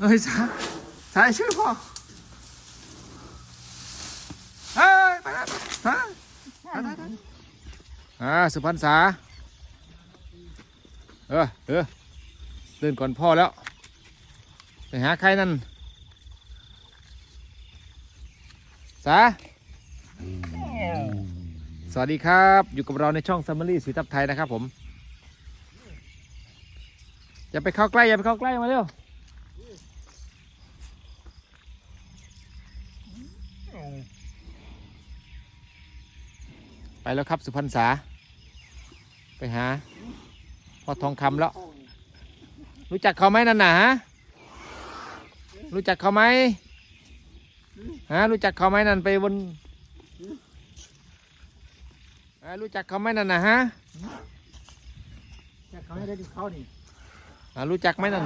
เอ้ยสาสายชื่อพ่อเฮ้ยไปแล้วไปแล้วไปแล้วไปแล้วอ่าสุพรรณษาเออเออเดินก่อนพ่อแล้ว ไปหาใครนั่นสาสวัสดีครับ อยู่กับเราในช่อง Summary สีทับไทยนะครับผม อย่าไปเข้าใกล้ อย่าไปเข้าใกล้มาเร็ว แล้วครับสุพรรณษา ไปหาพ่อทองคำแล้ว รู้จักเขาไหมนั่นน่ะฮะรู้จักเขาไหมฮะรู้จักเขาไหมนั่นไปบนฮะรู้จักเขาไหมนั่นน่ะฮะจะเขาให้ได้ดูเขานี่อ่ารู้จักไหมนั่น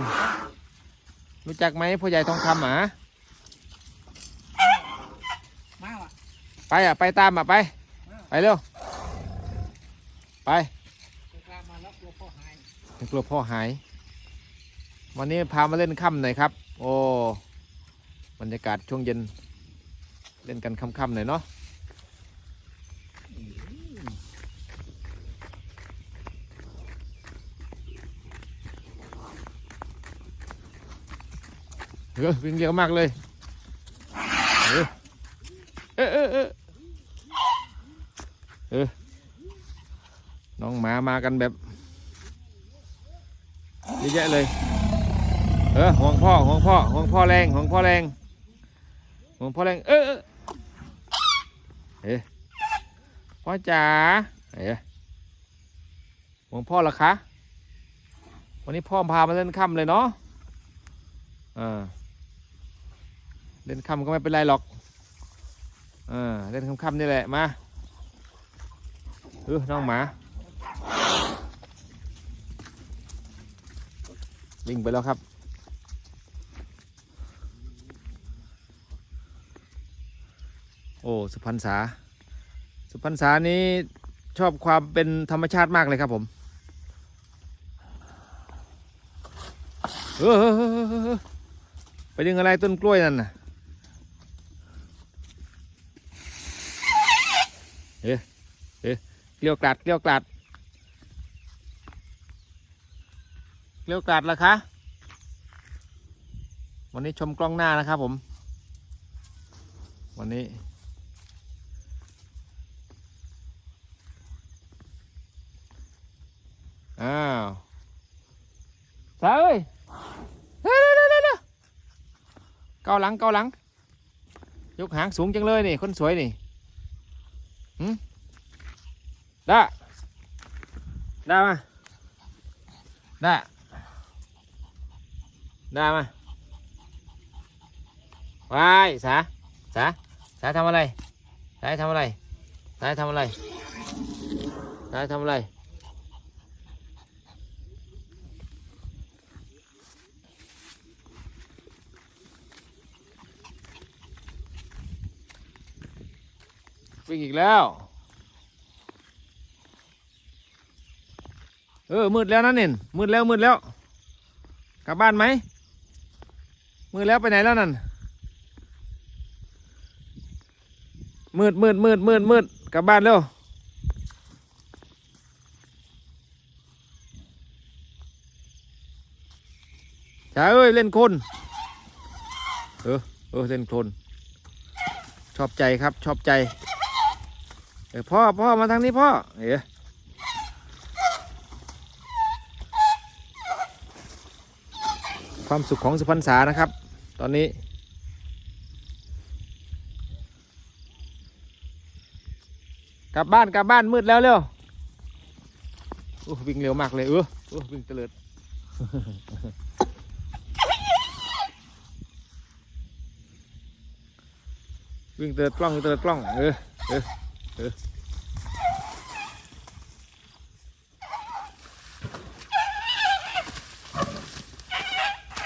รู้จักไหมพ่อใหญ่ทองคำหมามาว่ะไปอะ ไปตามอะ ไป ไปเร็ว ไปกลางมาแล้วกลัวพ่อหายกลัวพ่อหาย วันนี้พามาเล่นค่ำหน่อยครับ โอ้บรรยากาศช่วงเย็น เล่นกันค่ำๆหน่อยเนาะเออวิ่งเร็วมากเลยเออเออเออเออเออ น้องหมามากันแบบเยอะแยะเลย เออห่วงพ่อห่วงพ่อห่วงพ่อแรงห่วงพ่อแรงห่วงพ่อแรง เออเออพ่อจ๋าเอ๊ะห่วงพ่อหรอคะวันนี้พ่อพามาเล่นค่ำเลยเนาะอ่าเล่นค่ำก็ไม่เป็นไรหรอกอ่าเล่นค่ำๆนี่แหละมาเออน้องหมา วิ่งไปแล้วครับ โอ้ สุพรรณษา สุพรรณษานี้ชอบความเป็นธรรมชาติมากเลยครับผมเออเออเออเออเออไปดึงอะไรต้นกล้วยนั่นน่ะเอ๊ะเอ๊ะเกลียวกลัดเกลียวกลัด เกลียวกลัดแล้วคะ วันนี้ชมกล้องหน้านะครับผม วันนี้อ้าวสาวเอ้ยเร็วเร็วเร็วเร็วเกาหลังเกาหลัง ยกหางสูงจังเลยนี่ คนสวยนี่หืมได้ได้มาได้ ได้มวายสาสาสาทำอะไรสาทำอะไรสาทำอะไรสาทำอะไรวิ่งอีกแล้ว เออมืดแล้วนั่นเน่นมืดแล้วมืดแล้ว กลับบ้านไหม มืดแล้วไปไหนแล้วนั่น มืดมืดมืดมืดมืดกลับบ้านเร็วจ้าเอ้ย เล่นคนเออเออเล่นคนชอบใจครับชอบใจเออพ่อพ่อมาทางนี้พ่อเอ๋ความสุขของสุพรรณษานะครับ ตอนนี้ กลับบ้านกลับบ้านมืดแล้วเร็วโอ้วิ่งเร็วมากเลยเออโอ้วิ่งเตลิดวิ่งเตลิดกล้องวิ่งเตลิดกล้องเออเออเออ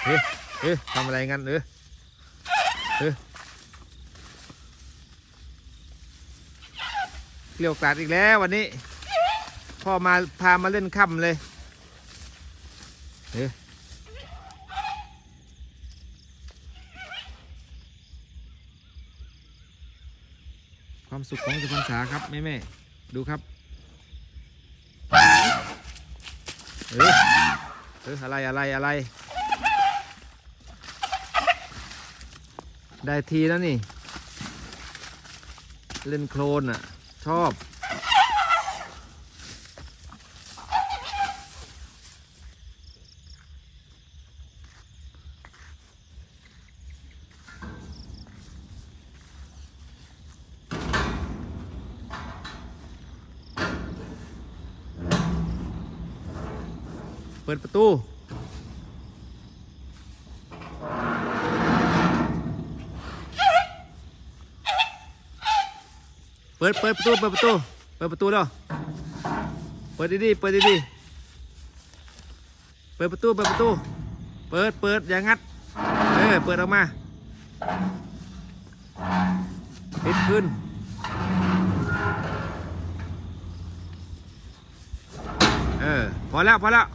เอ๊ะ เอ๊ะทำอะไรงั้นเออเออเกลียวกราดอีกแล้ววันนี้ พ่อมาพามาเล่นค่ำเลยเออความสุขของสุพรรษาครับแม่แม่ดูครับ เออเอออะไรอะไรอะไร ได้ทีแล้วนี่ เล่นโคลนอะ ชอบ เปิดประตู เปิดเปิดประตูเปิดประตูเปิดประตูแล้วเปิดดีๆเปิดดีๆเปิดประตูเปิดประตู เปิดเปิดอย่างงัดเออเปิดออกมาปิดขึ้นเออพอแล้วพอแล้ว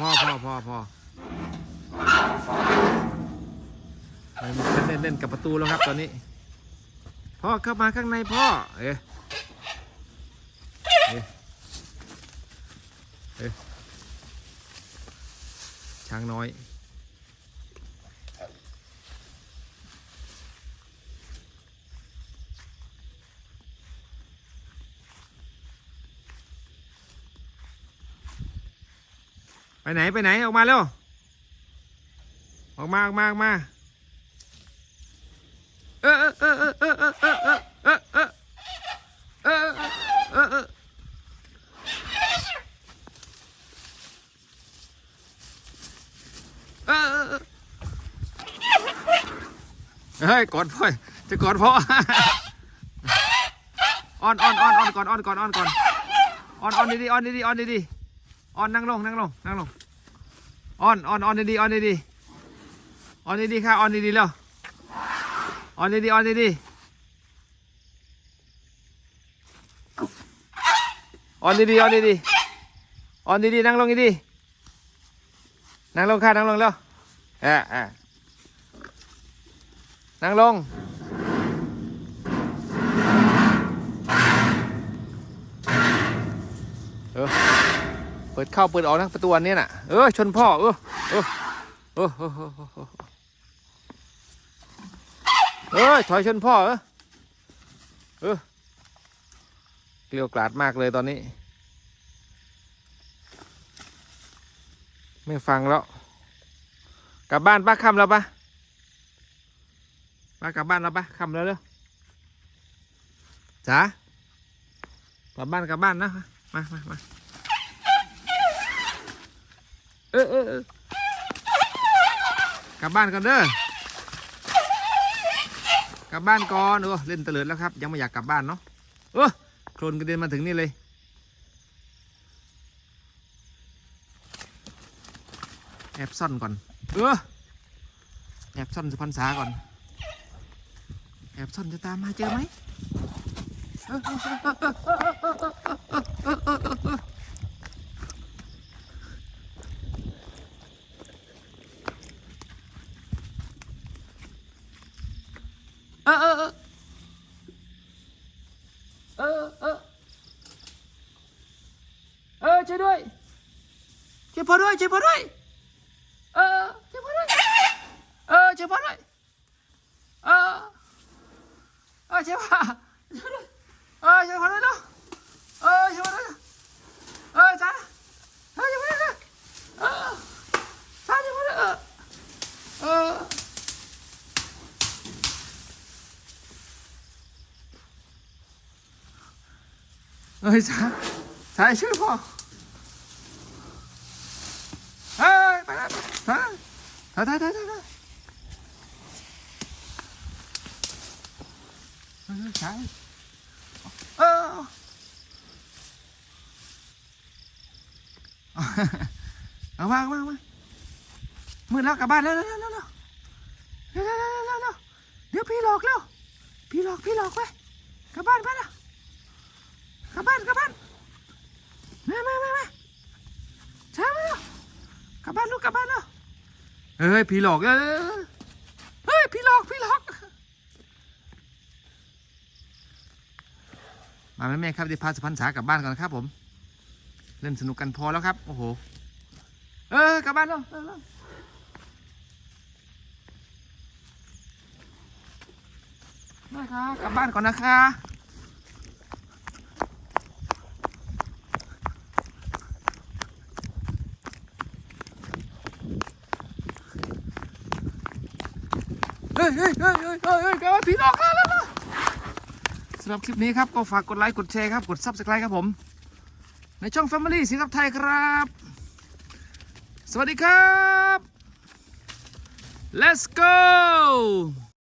พอ พอพอพอพอไปเล่นเล่นกับประตูแล้วครับตอนนี้ พ่อเข้ามาข้างในพ่อ เอ๊ะเอ๊ะเอ๊ะช้างน้อย ไปไหนไปไหนออกมาเร็วออกมาออกมาออกมาเออเออเออเออเออเออเออเออเออเออเออเฮ้ยกอดพ่อจะกอดพ่ออ้อนอ้อนอ้อนอ้อนก่อนอ้อนก่อนอ้อนก่อนอ้อนอ้อนดีๆอ้อนดีๆอ้อนดีๆ ออนนั่งลงนั่งลงนั่งลงออนออนออนดีๆออนดีๆออนดีๆค่ะออนดีๆแล้วออนดีๆออนดีๆออนดีๆออนดีๆออนดีๆนั่งลงดีๆนั่งลงค่ะนั่งลงแล้วอ่าอ่านั่งลงเออ เปิดเข้าเปิดออกทั้ประตูนี้น่ะ เออชนพ่อ เออเออเออเออถอยชนพ่อเออเออเกลียวกลาดมากเลยตอนนี้ ไม่ฟังแล้ว กลับบ้านป้าคำแล้วปะป้ากลับบ้านแล้วปะคำแล้วเร็อจ๋ากลับบ้านกลับบ้านนะ มา มา มา เออเออเออกลับบ้านก่อนเด้อกลับบ้านก่อนเออเล่นเตลิดแล้วครับ ยังไม่อยากกลับบ้านเนาะเออโคลนกระเด็นมาถึงนี่เลยแอบซ่อนก่อน เออแอบซ่อนสุพรรณษาก่อน แอบซ่อนจะตามมาเจอไหม ơ ơ ơ ơ ơ ơ chơi đuôi. Chơi phá đuôi, chơi phá đuôi. Ơ chơi phá đuôi. Ơ chơi phá đuôi. Ơ ơ chơi phá đuôi. Ơ chơi phá đuôi đâu เอ้ยใช่ใช่ชื่อพ่อเฮ้ยไปแล้วฮะถ่ายถ่ายถ่ายถ่ายเฮ้ยช้าเออเอาวางวางวางมืดแล้วกลับบ้านแล้วแล้วแล้วแล้วแล้วแล้วเดี๋ยวพี่หลอกแล้วพี่หลอกพี่หลอกไว้กลับบ้านไปแล้ว กลับบ้านกลับบ้านมามามามาช้ากลับบ้านลูกกลับบ้านแล้วเฮ้ยผีหลอกเออเฮ้ยผีหลอกผีหลอก มาแม่แม่ๆครับที่พาสุพรรณษากลับบ้านก่อนนะครับผม เล่นสนุกกันพอแล้วครับ โอ้โห เออกลับบ้านแล้วเออแล้วแม่ครับกลับบ้านก่อนนะคะ เฮ้ยเฮ้ยเฮ้ยเฮ้ยเฮ้ยเฮ้ยกลับบ้านผีหลอกแล้วล้วสำหรับคลิปนี้ครับก็ฝากกดไลค์กดแชร์ครับกดซับสไครต์ครับผม ในช่อง Family สิงครับไทยครับ สวัสดีครับ let's go